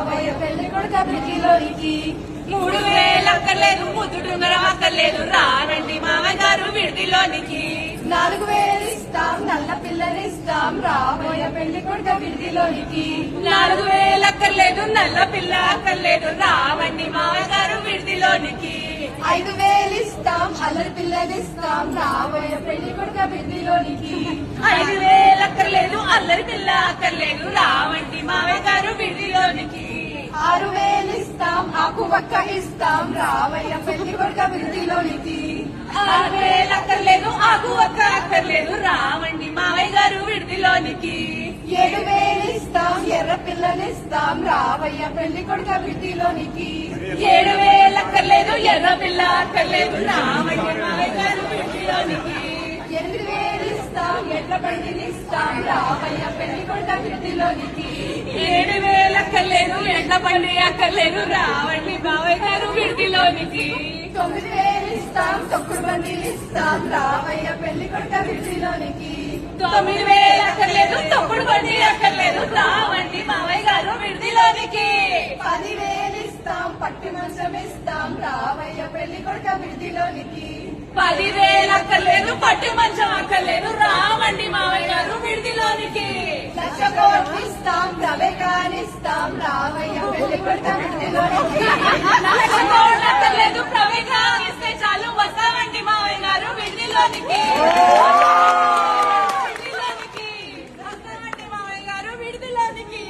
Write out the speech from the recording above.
రాబోయే పెళ్ళి కొడుకు అతనికిలోనికి మూడు వేలు అక్కర్లేదు ముద్దుడుంగరం అక్కర్లేదు. రానండి మామయ్య గారు విడిదిలోనికి. నాలుగు వేలు ఇస్తాం నల్ల పిల్లనిస్తాం రాబోయే పెళ్ళి కొడుకు విడిదిలోనికి. నాలుగు వేలు అక్కర్లేదు నల్ల పిల్ల అక్కర్లేదు. రావండి మామయ్య గారు విడిదిలోనికి. ఐదు వేలు ఇస్తాం అల్లరి పిల్లని ఇస్తాం రాబోయే పెళ్ళి కొడుకు విడిదిలోనికి. ఐదు వేలు అక్కర్లేదు అల్లరి పిల్ల అక్కర్లేదు. రావండి మా పక్క ఇస్తాం రావయ్య పెళ్ళి కొడుక విడిదిలోనికి ఆరు వేలు అక్కర్లేదు ఆకు ఒక్క అక్కర్లేదు రావండి మామయ్య గారు విడిదిలోనికి ఏడు వేలు ఇస్తాం ఎర్ర పిల్లనిస్తాం రావయ్య పెళ్ళి కొడుక విడిదిలోనికి ఏడు వేలు అక్కర్లేదు ఎర్ర పిల్ల అక్కర్లేదు రావండి మామయ్య గారు విడిదిలోనికి ఎనిమిది వేలు ఇస్తాం ఎడ్ల బండినిస్తాం రావయ్య పెళ్ళి కొడుక విడిదిలోనికి ఏడు అక్కర్లేదు ఎండ బండి అక్కర్లేదు రావండి మామయ్య గారు విడిదిలోనికి తొమ్మిది వేలు ఇస్తాం. తొక్కుడు ఇస్తాం రావయ్య పెళ్ళి కొడుక విడిదిలోనికి తొమ్మిది వేలు అక్కర్లేదు. తప్పుడు బండి అక్కర్లేదు రావండి మామయ్య గారు విడిదిలోనికి. పది వేలు ఇస్తాం. పట్టి మంచం ఇస్తాం. రావయ్య పెళ్ళి కొడుక విడిదిలోనికి పది వేలు అక్కర్లేదు. పట్టు మంచం అక్కర్లేదు. రావండి మామయ్య గారు కోటిస్తాం తవే కానిస్తాం రామయ్య పెళ్ళి కొట్టలేదు ప్రవేగా ఇస్తే చాలు వస్తామండి మావయ్య గారు విడిలోనికి విడిలోనికి వస్తామండి మావయ్య గారు విడిలోనికి